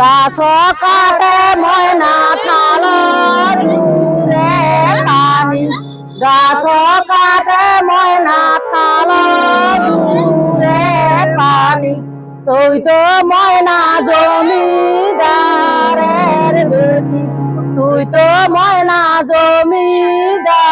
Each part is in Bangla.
গাছ কাটে ময়না খালো দূরে পানি। গাছ কাটে ময়না খালো দূরে পানি। তুই তো ময়না জমিদারের বেটি। তুই তো ময়না জমিদারের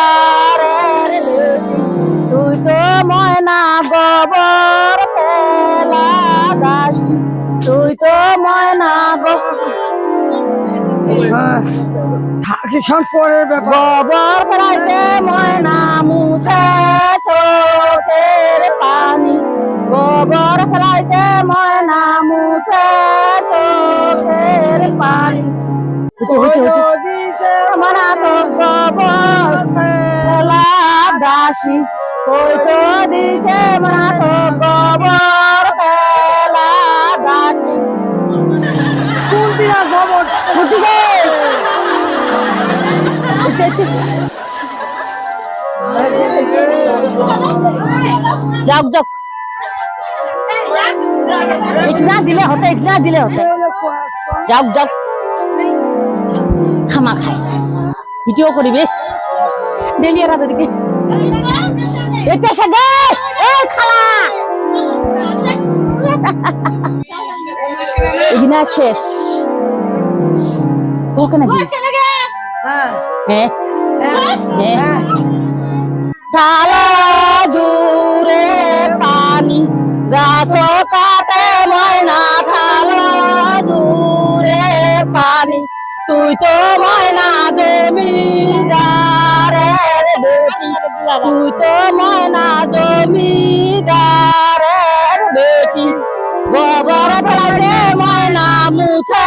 কিষণ পরের ব্যাপার। গোবর ফেলাইতে ময়না মুছে চোখের পানি। গোবর ফেলাইতে ময়না মুছে চোখের পানি। মনা তো গোবর দাসী। কই তো দিছে মনা তো গোবর যাক যাক ইটনা দিলে হতে, ইটনা দিলে হতে। যাক যাক খামা খাই। ভিডিও করিবে ডেলিয়া রাতে দিকে এটা সাগে এ, খালা। এগিনা শেষ। হ্যাঁ হ্যাঁ ঢালা জুড়ে পানি গাছ কাটে ময়না ঢালা জুড়ে পানি তুই তো ময়না জমি জমিদারের বেটি। তুই তো ময়না জমিদারের বেটি গোবর ফেলাইতে ময়না মুছে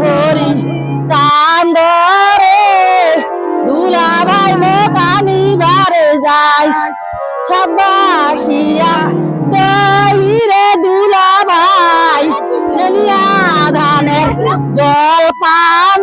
ধরি কান্দরে দুলা ভাই মোখানি বারে যাইস। সাবাসিয়া দহিরে দুলা ভাই ধানের জল পান